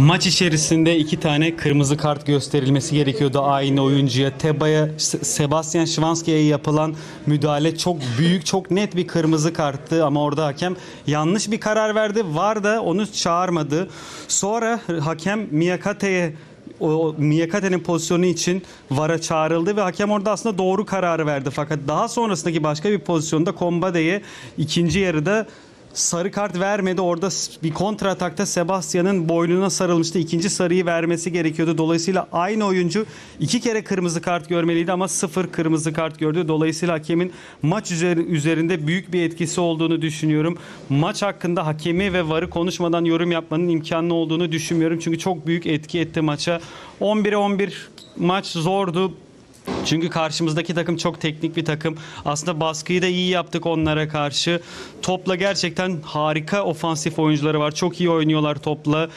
Maç içerisinde iki tane kırmızı kart gösterilmesi gerekiyordu aynı oyuncuya. Teba'ya, Se- Sebastian Schwanski'ye yapılan müdahale çok büyük, çok net bir kırmızı karttı ama orada hakem yanlış bir karar verdi. Var da onu çağırmadı. Sonra hakem Miyakate'ye o Miyakate'nin pozisyonu için VAR'a çağrıldı ve hakem orada aslında doğru kararı verdi. Fakat daha sonrasındaki başka bir pozisyonda Kombade'ye ikinci yarıda sarı kart vermedi. Orada bir kontra atakta Sebastian'ın boynuna sarılmıştı. İkinci sarıyı vermesi gerekiyordu. Dolayısıyla aynı oyuncu iki kere kırmızı kart görmeliydi ama sıfır kırmızı kart gördü. Dolayısıyla hakemin maç üzeri- üzerinde büyük bir etkisi olduğunu düşünüyorum. Maç hakkında hakemi ve VAR'ı konuşmadan yorum yapmanın imkanlı olduğunu düşünmüyorum. Çünkü çok büyük etki etti maça. 11'e 11 maç zordu. Çünkü karşımızdaki takım çok teknik bir takım. Aslında baskıyı da iyi yaptık onlara karşı. Topla gerçekten harika ofansif oyuncuları var. Çok iyi oynuyorlar topla.